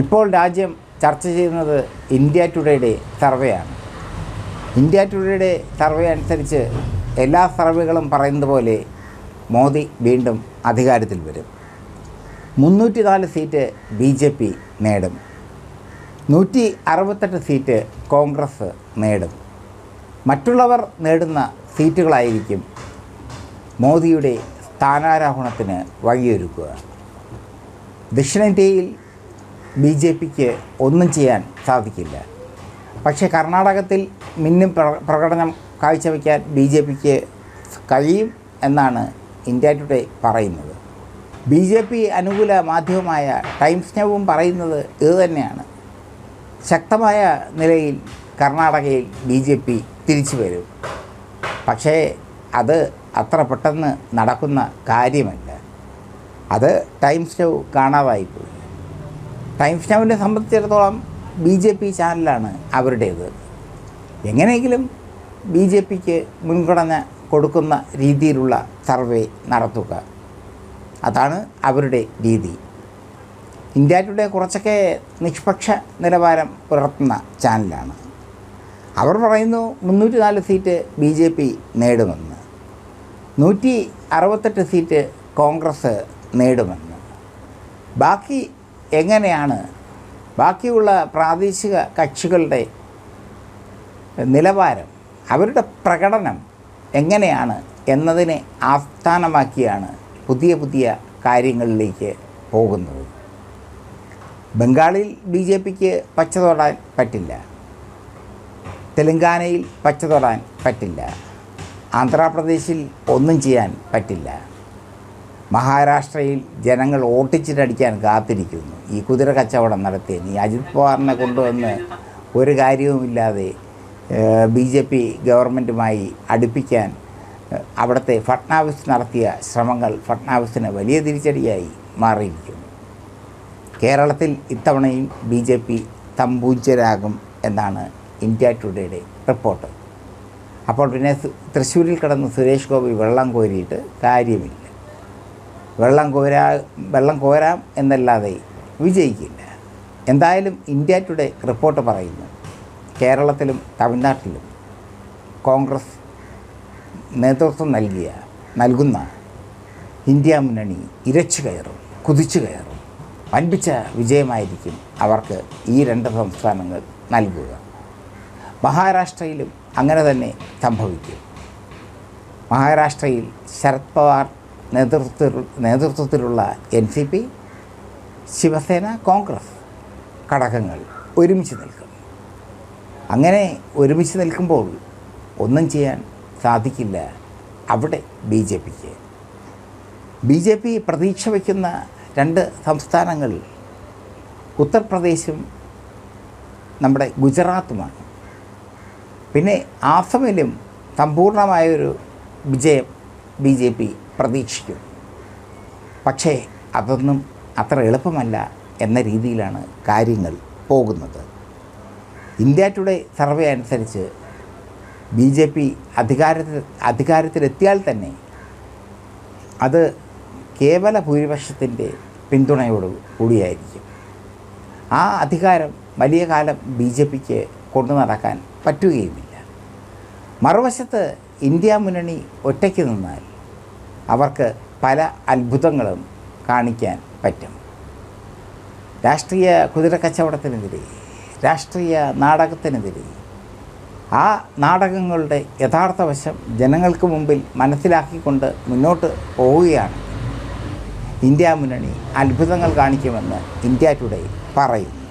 ഇപ്പോൾ രാജ്യം ചർച്ച ചെയ്യുന്നത് ഇന്ത്യ ടുഡേയുടെ സർവേയാണ്. ഇന്ത്യ ടുഡേയുടെ സർവേ അനുസരിച്ച് എല്ലാ സർവേകളും പറയുന്നത് പോലെ മോദി വീണ്ടും അധികാരത്തിൽ വരും. മുന്നൂറ്റി നാല് സീറ്റ് ബി ജെ പി നേടും. നൂറ്റി അറുപത്തെട്ട് സീറ്റ് കോൺഗ്രസ് നേടും. മറ്റുള്ളവർ നേടുന്ന സീറ്റുകളായിരിക്കും മോദിയുടെ സ്ഥാനാരോഹണത്തിന് വഴിയൊരുക്കുക. ദക്ഷിണേന്ത്യയിൽ ബി ജെ പിക്ക് ഒന്നും ചെയ്യാൻ സാധിക്കില്ല. പക്ഷേ കർണാടകത്തിൽ മിന്നും പ്ര- പ്രകടനം കാഴ്ചവെക്കാൻ ബി ജെ പിക്ക് കഴിയും എന്നാണ് ഇന്ത്യ ടുഡേ പറയുന്നത്. ബി ജെ പി അനുകൂല മാധ്യമമായ ടൈംസ് നവും പറയുന്നത് ഇതുതന്നെയാണ് ശക്തമായ നിലയിൽ കർണാടകയിൽ ബി ജെ പി തിരിച്ചു വരും. പക്ഷേ അത് അത്ര പെട്ടെന്ന് നടക്കുന്ന കാര്യമല്ല. അത് ടൈംസ് നൗ കാണാതായിപ്പോയി ടൈംസ് നൗവിനെ സംബന്ധിച്ചിടത്തോളം ബി ജെ പി ചാനലാണ് അവരുടേത്? എങ്ങനെയെങ്കിലും ബി ജെ പിക്ക് മുൻഗണന കൊടുക്കുന്ന രീതിയിലുള്ള സർവേ നടത്തുക. അതാണ് അവരുടെ രീതി. ഇന്ത്യ ടുഡേ കുറച്ചൊക്കെ നിഷ്പക്ഷ നിലവാരം പുലർത്തുന്ന ചാനലാണ്. അവർ പറയുന്നു മുന്നൂറ്റി നാല് സീറ്റ് ബി ജെ പി നേടുമെന്ന്. നൂറ്റി അറുപത്തെട്ട് സീറ്റ് കോൺഗ്രസ് നേടുമെന്ന്. ബാക്കി എങ്ങനെയാണ് ബാക്കിയുള്ള പ്രാദേശിക കക്ഷികളുടെ നിലവാരം അവരുടെ പ്രകടനം എങ്ങനെയാണ് എന്നതിനെ ആസ്ഥാനമാക്കിയാണ് പുതിയ പുതിയ കാര്യങ്ങളിലേക്ക് പോകുന്നത്. ബംഗാളിൽ ബി ജെ പിക്ക് പച്ച തൊടാൻ പറ്റില്ല. തെലങ്കാനയിൽ പച്ച തൊടാൻ പറ്റില്ല. ആന്ധ്രാപ്രദേശിൽ ഒന്നും ചെയ്യാൻ പറ്റില്ല. മഹാരാഷ്ട്രയിൽ ജനങ്ങൾ ഓട്ടിച്ചിട്ടടിക്കാൻ കാത്തിരിക്കുന്നു. ഈ കുതിര കച്ചവടം നടത്തിയതിന്. ഈ അജിത് പവാറിനെ കൊണ്ടുവന്ന് ഒരു കാര്യവുമില്ലാതെ ബി ജെ പി ഗവൺമെന്റുമായി അടുപ്പിക്കാൻ അവിടുത്തെ ഫട്നാവിസ് നടത്തിയ ശ്രമങ്ങൾ ഫട്നാവിസിന് വലിയ തിരിച്ചടിയായി മാറിയിരിക്കുന്നു. കേരളത്തിൽ ഇത്തവണയും ബി ജെ പി തമ്പൂജ്യരാകും എന്നാണ് ഇന്ത്യ ടുഡേയുടെ റിപ്പോർട്ട്. അപ്പോൾ പിന്നെ തൃശ്ശൂരിൽ കിടന്ന് സുരേഷ് ഗോപി വെള്ളം കോരിയിട്ട് കാര്യമില്ല. വെള്ളം കോരാ വെള്ളം കോരാം എന്നല്ലാതെ വിജയിക്കില്ല. എന്തായാലും ഇന്ത്യ ടുഡേ റിപ്പോർട്ട് പറയുന്നു. കേരളത്തിലും തമിഴ്നാട്ടിലും കോൺഗ്രസ് നേതൃത്വം നൽകിയ നൽകുന്ന ഇന്ത്യ മുന്നണി ഇരച്ചു കയറും കുതിച്ചു കയറും. വൻപിച്ച വിജയമായിരിക്കും അവർക്ക് ഈ രണ്ട് സംസ്ഥാനങ്ങൾ നൽകുക. മഹാരാഷ്ട്രയിലും അങ്ങനെ തന്നെ സംഭവിക്കും. മഹാരാഷ്ട്രയിൽ ശരത് പവാർ നേതൃത്വത്തിൽ നേതൃത്വത്തിലുള്ള N C P Shiv Sena Congress ഘടകങ്ങൾ ഒരുമിച്ച് നിൽക്കും. അങ്ങനെ ഒരുമിച്ച് നിൽക്കുമ്പോൾ ഒന്നും ചെയ്യാൻ സാധിക്കില്ല അവിടെ ബി ജെ പിക്ക്. ബി ജെ പി പ്രതീക്ഷ വയ്ക്കുന്ന രണ്ട് സംസ്ഥാനങ്ങൾ ഉത്തർപ്രദേശും നമ്മുടെ ഗുജറാത്തുമാണ്. പിന്നെ ആസമിലും സമ്പൂർണമായൊരു വിജയം ബി ജെ പി പ്രതീക്ഷിക്കും. പക്ഷേ അതൊന്നും അത്ര എളുപ്പമല്ല എന്ന രീതിയിലാണ് കാര്യങ്ങൾ പോകുന്നത്. ഇന്ത്യ ടുഡേ സർവേ അനുസരിച്ച് ബി ജെ പി അധികാരത്തിൽ അധികാരത്തിലെത്തിയാൽ തന്നെ അത് കേവല ഭൂരിപക്ഷത്തിന്റെ പിന്തുണയോട് കൂടിയായിരിക്കും. ആ അധികാരം വലിയ കാലം ബി ജെ പിക്ക് കൊണ്ടു നടക്കാൻ പറ്റുകയുമില്ല. മറുവശത്ത് ഇന്ത്യ മുന്നണി ഒറ്റയ്ക്ക് നിന്നാൽ അവർക്ക് പല അത്ഭുതങ്ങളും കാണിക്കാൻ പറ്റും. രാഷ്ട്രീയ കുതിരക്കച്ചവടത്തിനെതിരെ രാഷ്ട്രീയ നാടകത്തിനെതിരെ ആ നാടകങ്ങളുടെ യഥാർത്ഥ വശം ജനങ്ങൾക്ക് മുമ്പിൽ മനസ്സിലാക്കിക്കൊണ്ട് മുന്നോട്ട് പോവുകയാണ്. ഇന്ത്യ മുന്നണി അത്ഭുതങ്ങൾ കാണിക്കുമെന്ന് ഇന്ത്യ ടുഡേ പറയുന്നു.